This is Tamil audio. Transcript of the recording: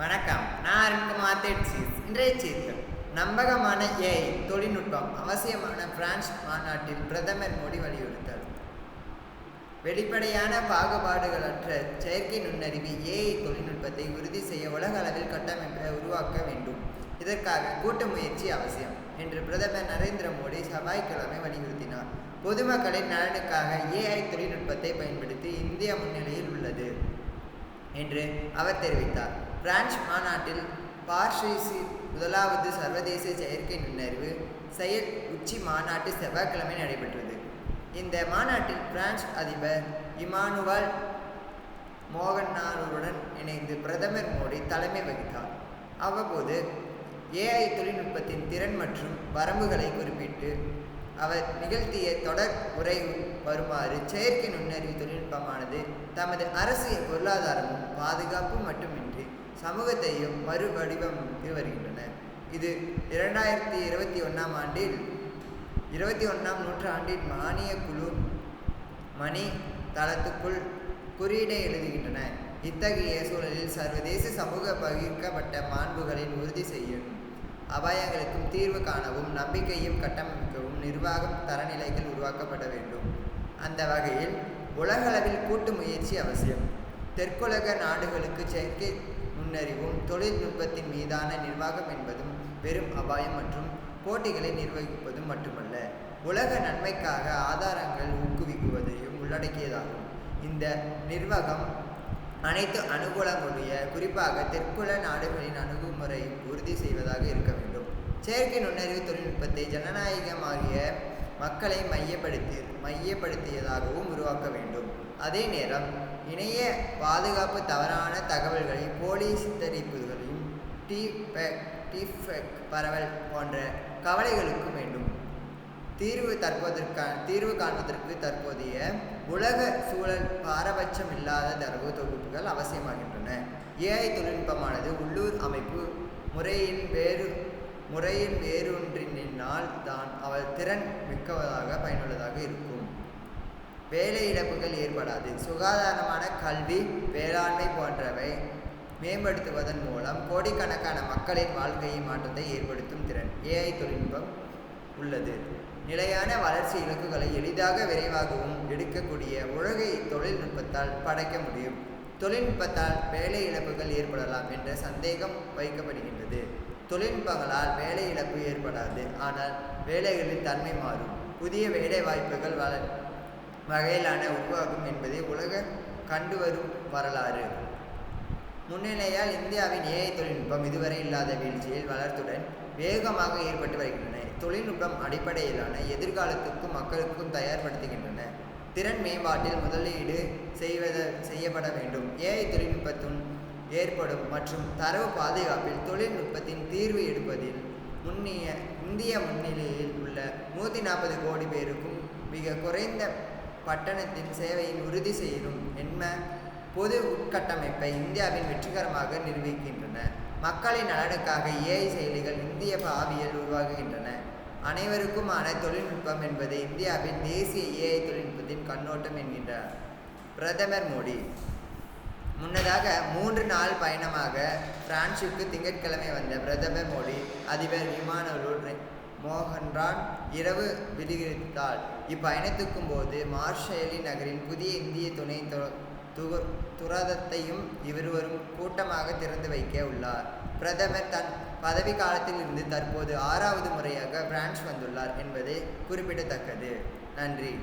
வணக்கம். நான் அருண்குமார் தெட்சிஸ். இன்றைய சீர்த்தம் நம்பகமான ஏஐ தொழில்நுட்பம் அவசியமான பிரான்ஸ் மாநாட்டில் பிரதமர் மோடி வலியுறுத்தல். வெளிப்படையான பாகுபாடுகளற்ற செயற்கை நுண்ணறிவு ஏஐ தொழில்நுட்பத்தை உறுதி செய்ய உலக அளவில் கட்டமைப்பை உருவாக்க வேண்டும். இதற்காக கூட்டு முயற்சி அவசியம் என்று பிரதமர் நரேந்திர மோடி செவ்வாய்க்கிழமை வலியுறுத்தினார். பொதுமக்களின் நலனுக்காக ஏஐ தொழில்நுட்பத்தை பயன்படுத்தி இந்தியா முன்னிலையில் உள்ளது என்று அவர் தெரிவித்தார். பிரான்ச் மாநாட்டில் பார்ஷிசி முதலாவது சர்வதேச செயற்கை நுண்ணறிவு செயல் உச்சி மாநாட்டு செவ்வாய்க்கிழமை நடைபெற்றது. இந்த மாநாட்டில் பிரான்ஸ் அதிபர் இமானுவல் மோகன்னாருடன் இணைந்து பிரதமர் மோடி தலைமை வகித்தார். அவ்வப்போது ஏஐ தொழில்நுட்பத்தின் திறன் மற்றும் வரம்புகளை குறிப்பிட்டு அவர் நிகழ்த்திய தொடர் உரை வருமாறு செயற்கை நுண்ணறிவு தொழில்நுட்பமானது தமது அரசியல் பொருளாதாரமும் பாதுகாப்பு மட்டுமின்றி சமூகத்தையும் மறுவடிவமைத்து வருகின்றன இது இரண்டாயிரத்தி இருபத்தி ஒன்றாம் ஆண்டில் இருபத்தி ஒன்றாம் நூற்றாண்டின் மானிய குழு மணி தளத்துக்குள் குறியீடை எழுதுகின்றன. இத்தகைய சூழலில் சர்வதேச சமூக பகிர்க்கப்பட்ட மாண்புகளின் உறுதி செய்யும் அபாயங்களுக்கும் தீர்வு காணவும் நம்பிக்கையும் கட்டமைக்கவும் நிர்வாகம் தரநிலைகள் உருவாக்கப்பட வேண்டும். அந்த வகையில் உலகளவில் கூட்டு முயற்சி அவசியம். தெற்குலக நாடுகளுக்கு செயற்கை நுண்ணறிவும் தொழில்நுட்பத்தின் மீதான நிர்வாகம் என்பதும் பெரும் அபாயம் மற்றும் போட்டிகளை நிர்வகிப்பதும் மட்டுமல்ல. உலக நன்மைக்காக ஆதாரங்கள் ஊக்குவிக்குவதையும் உள்ளடக்கியதாகும். இந்த நிர்வாகம் அனைத்து அனுகூலங்களுடைய குறிப்பாக தெற்குல நாடுகளின் அணுகுமுறை உறுதி செய்வதாக இருக்க வேண்டும். செயற்கை நுண்ணறிவு தொழில்நுட்பத்தை ஜனநாயகமாகிய மக்களை மையப்படுத்தி மையப்படுத்தியதாகவும் உருவாக்க வேண்டும். அதே நேரம் இணைய பாதுகாப்பு தவறான தகவல்களை போலி சித்தரிப்புகளையும் டிஃபெக் பரவல் போன்ற கவலைகளுக்கும் வேண்டும். தீர்வு தற்போதற்கான தீர்வு காண்பதற்கு தற்போதைய உலக சூழல் பாரபட்சம் இல்லாத தரவு தொகுப்புகள் அவசியமாகின்றன. ஏஐ தொழில்நுட்பமானது உள்ளூர் அமைப்பு முறையின் வேறு முறையில் வேறொன்றினால் தான் அவர் திறன் மிக்கவதாக பயனுள்ளதாக இருக்கும். வேலை இழப்புகள் ஏற்படாது. சுகாதாரமான கல்வி வேளாண்மை போன்றவை மேம்படுத்துவதன் மூலம் கோடிக்கணக்கான மக்களின் வாழ்க்கையை மாற்றத்தை ஏற்படுத்தும் திறன் ஏஐ தொழில்நுட்பம் உள்ளது. நிலையான வளர்ச்சி இலக்குகளை எளிதாக விரைவாகவும் எடுக்கக்கூடிய உலகை தொழில்நுட்பத்தால் படைக்க முடியும். தொழில்நுட்பத்தால் வேலை இழப்புகள் ஏற்படலாம் என்ற சந்தேகம் வைக்கப்படுகின்றது. தொழில்நுட்பங்களால் வேலை இழப்பு ஏற்படாது. ஆனால் வேலைகளின் தன்மை மாறும். புதிய வேலை வாய்ப்புகள் வள வகையிலான உருவாகும் என்பதை உலக கண்டு வரும் வரலாறு. முன்னிலையால் இந்தியாவின் ஏஐ தொழில்நுட்பம் இதுவரை இல்லாத வீழ்ச்சியில் வளர்த்துடன் வேகமாக ஏற்பட்டு வருகின்றன. தொழில்நுட்பம் அடிப்படையிலான எதிர்காலத்துக்கும் மக்களுக்கும் தயார்படுத்துகின்றன. திறன் மேம்பாட்டில் முதலீடு செய்வத செய்யப்பட வேண்டும். ஏஐ தொழில்நுட்பத்தும் ஏற்படும் மற்றும் தரவு பாதுகாப்பில் தொழில்நுட்பத்தின் தீர்வு எடுப்பதில் முன்னிய இந்திய முன்னிலையில் உள்ள நூற்றி நாற்பது கோடி பேருக்கும் மிக குறைந்த பட்டணத்தின் சேவையை உறுதி செய்யும் என்ம பொது உட்கட்டமைப்பை இந்தியாவின் வெற்றிகரமாக நிரூபிக்கின்றன மக்களின் நலனுக்காக ஏஐ செயலிகள் இந்திய பாவியில் உருவாகுகின்றன. அனைவருக்குமான தொழில்நுட்பம் என்பது இந்தியாவின் தேசிய ஏஐ தொழில்நுட்பத்தின் கண்ணோட்டம் என்கின்றார் பிரதமர் மோடி. முன்னதாக மூன்று நாள் பயணமாக பிரான்சுக்கு திங்கட்கிழமை வந்த பிரதமர் மோடி அதிபர் விமானோடு மோகன்ரான் இரவு விடுவித்தாள். இப்பயணத்துக்கும் போது மார்ஷேலி நகரின் புதிய இந்திய துணை துரதத்தையும் இருவரும் கூட்டமாக திறந்து வைக்க உள்ளார். பிரதமர் தன் பதவி காலத்தில் இருந்து தற்போது ஆறாவது முறையாக பிரான்ஸ் வந்துள்ளார் என்பது குறிப்பிடத்தக்கது. நன்றி.